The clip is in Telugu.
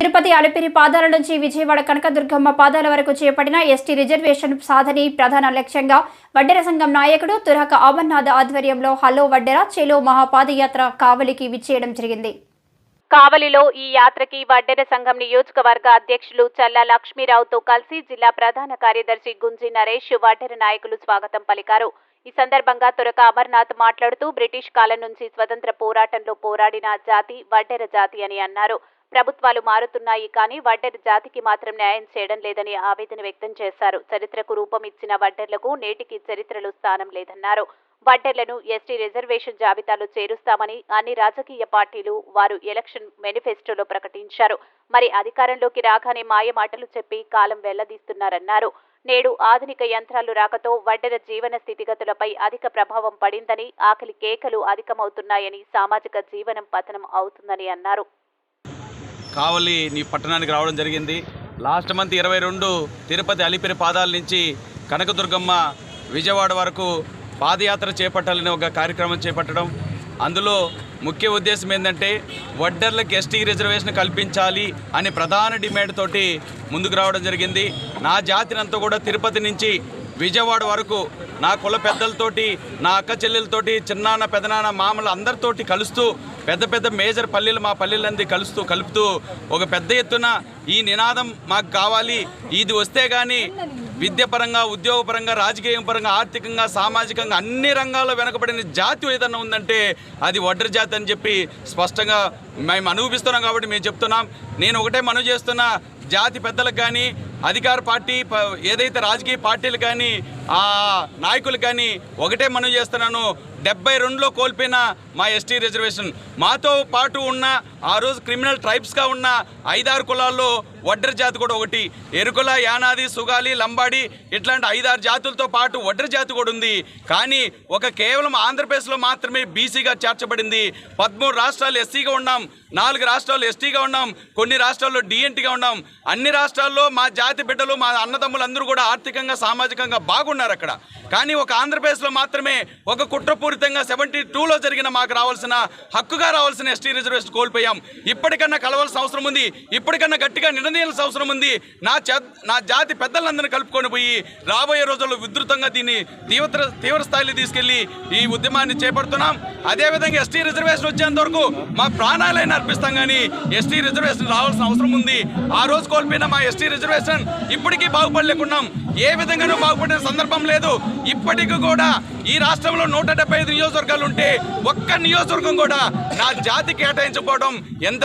తిరుపతి అలిపిరి పాదాల నుంచి విజయవాడ కనకదుర్గమ్మ పాదాల వరకు చేపట్టిన ఎస్టీ రిజర్వేషన్ సాధని ప్రధాన లక్ష్యంగా వడ్డెర సంఘం నాయకుడు తురక అమర్నాథ్ ఆధ్వర్యంలో హలో వడ్డెర చెలో మహాపాదయాత్ర కావలికి విచ్చేయడం జరిగింది. కావలిలో ఈ యాత్రకి వడ్డెర సంఘం నియోజకవర్గ అధ్యక్షులు చల్లా లక్ష్మీరావుతో కలిసి జిల్లా ప్రధాన కార్యదర్శి గుంజి నరేష్ వడ్డెర నాయకులు స్వాగతం పలికారు. ఈ సందర్భంగా తురక అమర్నాథ్ మాట్లాడుతూ బ్రిటిష్ కాలం నుంచి స్వతంత్ర పోరాటంలో పోరాడిన జాతి వడ్డెర జాతి అని అన్నారు. ప్రభుత్వాలు మారుతున్నాయి కానీ వడ్డెర జాతికి మాత్రం న్యాయం చేయడం లేదని ఆవేదన వ్యక్తం చేశారు. చరిత్రకు రూపం ఇచ్చిన వడ్డెర్లకు నేటికి చరిత్రలో స్థానం లేదన్నారు. వడ్డెర్లను ఎస్టీ రిజర్వేషన్ జాబితాలో చేరుస్తామని అన్ని రాజకీయ పార్టీలు వారు ఎలక్షన్ మేనిఫెస్టోలో ప్రకటించారు. మరి అధికారంలోకి రాగానే మాయమాటలు చెప్పి కాలం వెల్లదీస్తున్నారన్నారు నేడు ఆధునిక యంత్రాలు రాకతో వడ్డెర జీవన స్థితిగతులపై అధిక ప్రభావం పడిందని ఆకలి కేకలు అధికమవుతున్నాయని సామాజిక జీవనం పతనం అవుతుందని అన్నారు. కావలి నీ పట్టణానికి రావడం జరిగింది. లాస్ట్ మంత్ ఇరవై రెండు తిరుపతి అలిపిరి పాదాల నుంచి కనకదుర్గమ్మ విజయవాడ వరకు పాదయాత్ర చేపట్టాలని ఒక కార్యక్రమం చేపట్టడం. అందులో ముఖ్య ఉద్దేశం ఏంటంటే వడ్డర్లకు ఎస్టీ రిజర్వేషన్ కల్పించాలి అనే ప్రధాన డిమాండ్ తోటి ముందుకు రావడం జరిగింది. నా జాతినంతా కూడా తిరుపతి నుంచి విజయవాడ వరకు నా కుల పెద్దలతోటి నా అక్క చెల్లెలతోటి చిన్నాన్న పెదనాన్న మామలు అందరితోటి కలుస్తూ పెద్ద పెద్ద మేజర్ పల్లెలు మా పల్లెలంది కలుస్తూ కలుపుతూ ఒక పెద్ద ఎత్తున ఈ నినాదం మాకు కావాలి. ఇది వస్తే కానీ విద్యపరంగా ఉద్యోగపరంగా రాజకీయ పరంగా ఆర్థికంగా సామాజికంగా అన్ని రంగాల్లో వెనకబడిన జాతి ఏదన్నా ఉందంటే అది ఒడ్డరి జాతి అని చెప్పి స్పష్టంగా మేము అనుభవిస్తున్నాం కాబట్టి మేము చెప్తున్నాం. నేను ఒకటే మనవి చేస్తున్నా జాతి పెద్దలకు కానీ అధికార పార్టీ ప- ఏదైతే రాజకీయ పార్టీలు కానీ ఆ నాయకులు కానీ ఒకటే మనం చేస్తున్నాను. డెబ్బై రెండులో కోల్పోయిన మా ఎస్టీ రిజర్వేషన్. మాతో పాటు ఉన్న ఆ రోజు క్రిమినల్ ట్రైబ్స్గా ఉన్న ఐదారు కులాల్లో వడ్డర జాతి కూడా ఒకటి. ఎరుకుల యానాది సుగాలి లంబాడి ఇట్లాంటి ఐదారు జాతులతో పాటు వడ్డర జాతి కూడా ఉంది. కానీ ఒక కేవలం ఆంధ్రప్రదేశ్లో మాత్రమే బీసీగా చేర్చబడింది. పదమూడు రాష్ట్రాలు ఎస్సీగా ఉన్నాం. నాలుగు రాష్ట్రాలు ఎస్టీగా ఉన్నాం. కొన్ని రాష్ట్రాల్లో డిఎన్టీగా ఉన్నాం. అన్ని రాష్ట్రాల్లో మా జాతి బిడ్డలు మా అన్నదమ్ములందరూ కూడా ఆర్థికంగా సామాజికంగా బాగున్నారు అక్కడ. కానీ ఒక ఆంధ్రప్రదేశ్లో మాత్రమే ఒక కుట్రపు కుట్రపూరితంగా సెవెంటీ టూలో జరిగిన మాకు రావాల్సిన హక్కుగా రావాల్సిన ఎస్టీ రిజర్వేషన్ కోల్పోయాం. ఇప్పటికన్నా కలవాల్సిన అవసరం ఉంది. ఇప్పటికన్నా గట్టిగా నిర్ణయాల్సిన అవసరం ఉంది. నా నా జాతి పెద్దలందరినీ కలుపుకొని పోయి రాబోయే రోజుల్లో విస్తృతంగా దీన్ని తీవ్ర తీవ్ర స్థాయిలో తీసుకెళ్ళి ఈ ఉద్యమాన్ని చేపడుతున్నాం. అదేవిధంగా ఎస్టీ రిజర్వేషన్ వచ్చేంత వరకు మా ప్రాణాలైనా అర్పిస్తాం కానీ ఎస్టీ రిజర్వేషన్ రావాల్సిన అవసరం ఉంది. ఆ రోజు కోల్పోయిన మా ఎస్టీ రిజర్వేషన్ ఇప్పటికీ బాగుపడలేకున్నాం. ఏ విధంగానూ బాగుపడిన సందర్భం లేదు. ఇప్పటికి కూడా ఈ రాష్ట్రంలో నూట డెబ్బై ఐదు నియోజకవర్గాలు ఉంటే ఒక్క నియోజకవర్గం కూడా నా జాతి కేటాయించుకోవడం ఎంత